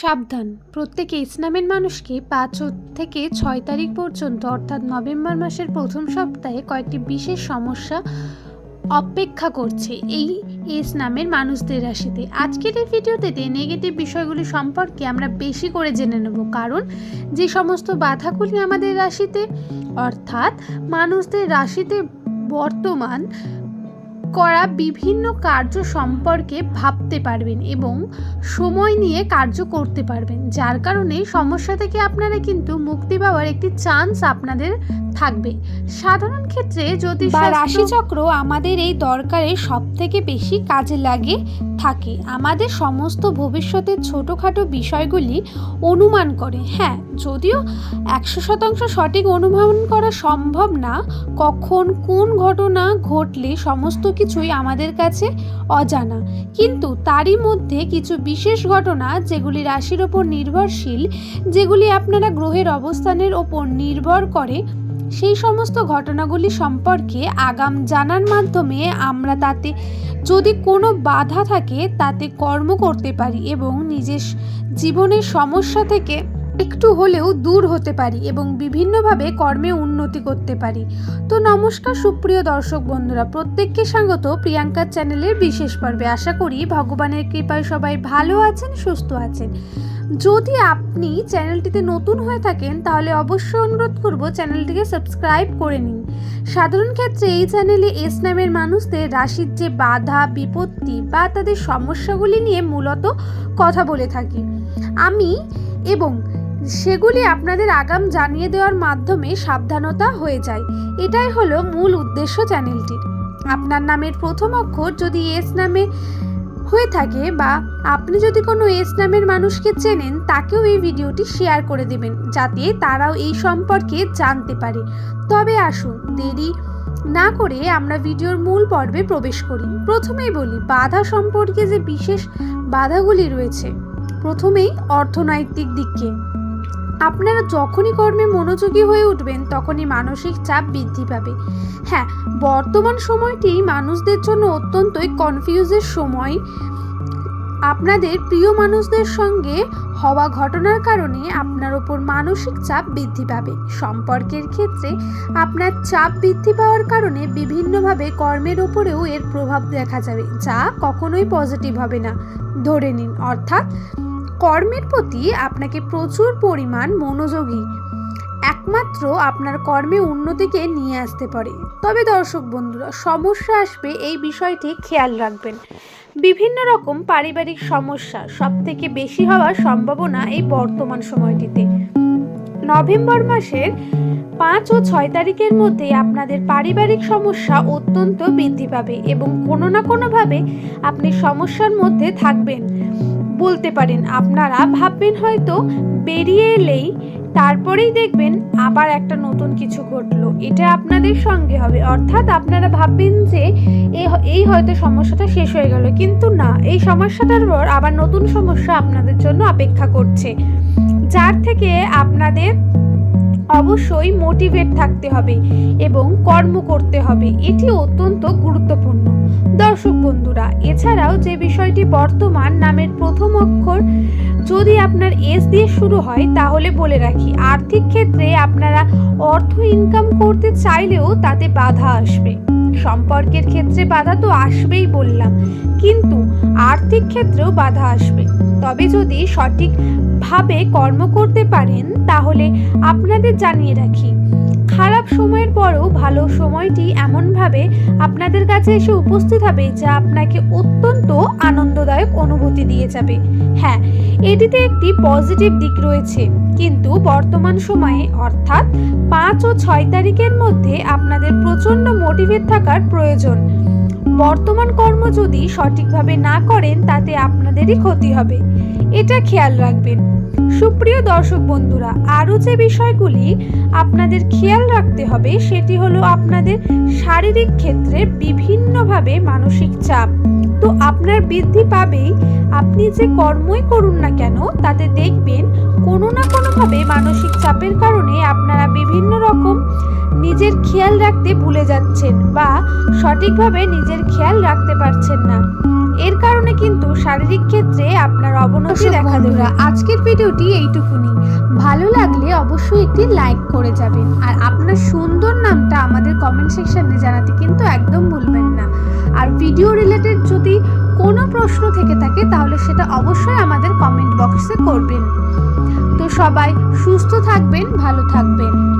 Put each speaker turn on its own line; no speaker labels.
সাবধান। প্রত্যেক ইসলামের মানুষকে পাঁচ থেকে ছয় তারিখ পর্যন্ত, অর্থাৎ নভেম্বর মাসের প্রথম সপ্তাহে কয়েকটি বিশেষ সমস্যা অপেক্ষা করছে এই এস নামের মানুষদের রাশিতে। আজকের এই ভিডিওতে নেগেটিভ বিষয়গুলি সম্পর্কে আমরা বেশি করে জেনে নেব, কারণ যে সমস্ত বাধাগুলি আমাদের রাশিতে, অর্থাৎ মানুষদের রাশিতে বর্তমান করা বিভিন্ন কার্য সম্পর্কে ভাবতে পারবেন এবং সময় নিয়ে কার্য করতে পারবেন। যার কারণে সমস্যা থেকে আপনারা কিন্তু মুক্তি পাওয়ার একটি চান্স আপনাদের থাকবে। সাধারণ ক্ষেত্রে যদি রাশিচক্র আমাদের এই দরকারে সব থেকে বেশি কাজে লাগে থাকে। আমাদের সমস্ত ভবিষ্যতের ছোটোখাটো বিষয়গুলি অনুমান করে। হ্যাঁ যদিও একশো শতাংশ সঠিক অনুমান করা সম্ভব না, কখন কোন ঘটনা ঘটলে সমস্ত কিছুই আমাদের কাছে অজানা। কিন্তু তারই মধ্যে কিছু বিশেষ ঘটনা যেগুলি রাশির ওপর নির্ভরশীল, যেগুলি আপনারা গ্রহের অবস্থানের ওপর নির্ভর করে, সেই সমস্ত ঘটনাগুলি সম্পর্কে আগাম জানার মাধ্যমে আমরা তাতে যদি কোনো বাধা থাকে তাতে কর্ম করতে পারি এবং নিজের জীবনের সমস্যা থেকে একটু হলেও দূর হতে পারি এবং বিভিন্নভাবে কর্মে উন্নতি করতে পারি। তো নমস্কার সুপ্রিয় দর্শক বন্ধুরা, প্রত্যেককে স্বাগত প্রিয়াঙ্কার চ্যানেলের বিশেষ পর্বে। আশা করি ভগবানের কৃপায় সবাই ভালো আছেন, সুস্থ আছেন। যদি আপনি চ্যানেলটিতে নতুন হয়ে থাকেন, তাহলে অবশ্যই অনুরোধ করব চ্যানেলটিকে সাবস্ক্রাইব করে নিন। সাধারণ ক্ষেত্রে এই চ্যানেলে এস নামের মানুষদের রাশির যে বাধা, বিপত্তি বা তাদের সমস্যাগুলি নিয়ে মূলত কথা বলে থাকি। আমি এবং সেগুলি আপনাদের আগাম জানিয়ে দেওয়ার মাধ্যমে সাবধানতা হয়ে যায়। এটাই হলো মূল উদ্দেশ্য চ্যানেলটির আপনার নামের প্রথম অক্ষর যদি এস নামে হয়ে থাকে বা আপনি যদি কোনো এস নামের মানুষকে চেনেন, তাকেও এই ভিডিওটি শেয়ার করে দেবেন, যাতে তারাও এই সম্পর্কে জানতে পারে। তবে আসুন, দেরি না করে আমরা ভিডিওর মূল পর্বে প্রবেশ করি। প্রথমেই বলি, বাধা সম্পর্কে যে বিশেষ বাধাগুলি রয়েছে, প্রথমেই অর্থনৈতিক দিককে। আপনারা যখনই কর্মে মনোযোগী হয়ে উঠবেন, তখনই মানসিক চাপ বৃদ্ধি পাবে। হ্যাঁ বর্তমান সময়টি মানুষদের জন্য অত্যন্তই কনফিউজের সময়। আপনাদের প্রিয় মানুষদের সঙ্গে হওয়া ঘটনার কারণে আপনার ওপর মানসিক চাপ বৃদ্ধি পাবে। সম্পর্কের ক্ষেত্রে আপনার চাপ বৃদ্ধি পাওয়ার কারণে বিভিন্নভাবে কর্মের ওপরেও এর প্রভাব দেখা যাবে, যা কখনোই পজিটিভ হবে না। ধরে নিন, অর্থাৎ কর্মের প্রতি আপনাকে প্রচুর পরিমাণ মনোযোগী। একমাত্র আপনার কর্মে উন্নতিকে নিয়ে আসতে পারে। তবে দর্শক বন্ধুরা, সমস্যা আসবে এই বিষয়টি খেয়াল রাখবেন। বিভিন্ন রকম পারিবারিক সমস্যা সব থেকে বেশি হওয়ার সম্ভাবনা এই বর্তমান সময়টিতে। নভেম্বর মাসের পাঁচ ও ছয় তারিখের মধ্যে আপনাদের পারিবারিক সমস্যা অত্যন্ত বৃদ্ধি পাবে এবং কোনো না কোনোভাবে আপনি সমস্যার মধ্যে থাকবেন। বলতে পারেন। আপনারা ভাববেন হয়তো বেরিয়ে এলেই তারপরেই দেখবেন আবার একটা নতুন কিছু ঘটলো। এটা আপনাদের সঙ্গে হবে। অর্থাৎ আপনারা ভাববেন যে এই হয়তো সমস্যাটা শেষ হয়ে গেল। কিন্তু না, এই সমস্যাটার পর আবার নতুন সমস্যা আপনাদের জন্য অপেক্ষা করছে। যার থেকে আপনাদের অবশ্যই মোটিভেট থাকতে হবে এবং কর্ম করতে হবে। এটি অত্যন্ত গুরুত্বপূর্ণ। দর্শক বন্ধুরা, এছাড়াও যে বিষয়টি বর্তমান নামের প্রথম অক্ষর, যদি আপনার এস দিয়ে শুরু হয়, তাহলে বলে রাখি, আর্থিক ক্ষেত্রে আপনারা অর্থ ইনকাম করতে চাইলেও তাতে বাধা আসবে। সম্পর্কের ক্ষেত্রে বাধা তো আসবেই বললাম। কিন্তু আর্থিক ক্ষেত্রেও বাধা আসবে। তবে যদি সঠিকভাবে কর্ম করতে পারেন, তাহলে আপনাদের জানিয়ে রাখি খারাপ সময়ের পরও ভালো সময়টি এমনভাবে আপনাদের কাছে এসে উপস্থিত হবে যা আপনাকে অত্যন্ত আনন্দদায়ক অনুভূতি দিয়ে যাবে। হ্যাঁ এটিতে একটি পজিটিভ দিক রয়েছে, কিন্তু বর্তমান সময়ে অর্থাৎ পাঁচ ও ছয় তারিখের মধ্যে আপনাদের প্রচণ্ড মোটিভেট থাকার প্রয়োজন। বর্তমান কর্ম যদি সঠিকভাবে না করেন তাতে আপনাদেরই ক্ষতি হবে। এটা খেয়াল রাখবেন। সুপ্রিয় দর্শক বন্ধুরা, আরও যে বিষয়গুলি আপনাদের খেয়াল রাখতে হবে সেটি হলো আপনাদের শারীরিক ক্ষেত্রে বিভিন্নভাবে মানসিক চাপ। তো আপনার বৃদ্ধি পাবেই, আপনি যে কর্মই করুন না কেন, তাতে দেখবেন কোনো না কোনোভাবে মানসিক চাপের কারণে আপনারা বিভিন্ন রকম নিজের খেয়াল রাখতে ভুলে যাচ্ছেন বা সঠিকভাবে নিজের খেয়াল রাখতে পারছেন না। এর কারণে কিন্তু শারীরিক ক্ষেত্রে আপনার অবনতি দেখা দেবে। আজকের ভিডিওটি এইটুকুনি। ভালো লাগলে অবশ্যই একটি লাইক করে যাবেন। আর আপনার সুন্দর নামটা আমাদের কমেন্ট সেকশনে জানাতে কিন্তু একদম ভুলবেন না। আর ভিডিও রিলেটেড যদি কোনো প্রশ্ন থেকে থাকে তাহলে সেটা অবশ্যই আমাদের কমেন্ট বক্সে করবেন। তো সবাই সুস্থ থাকবেন ভালো থাকবেন।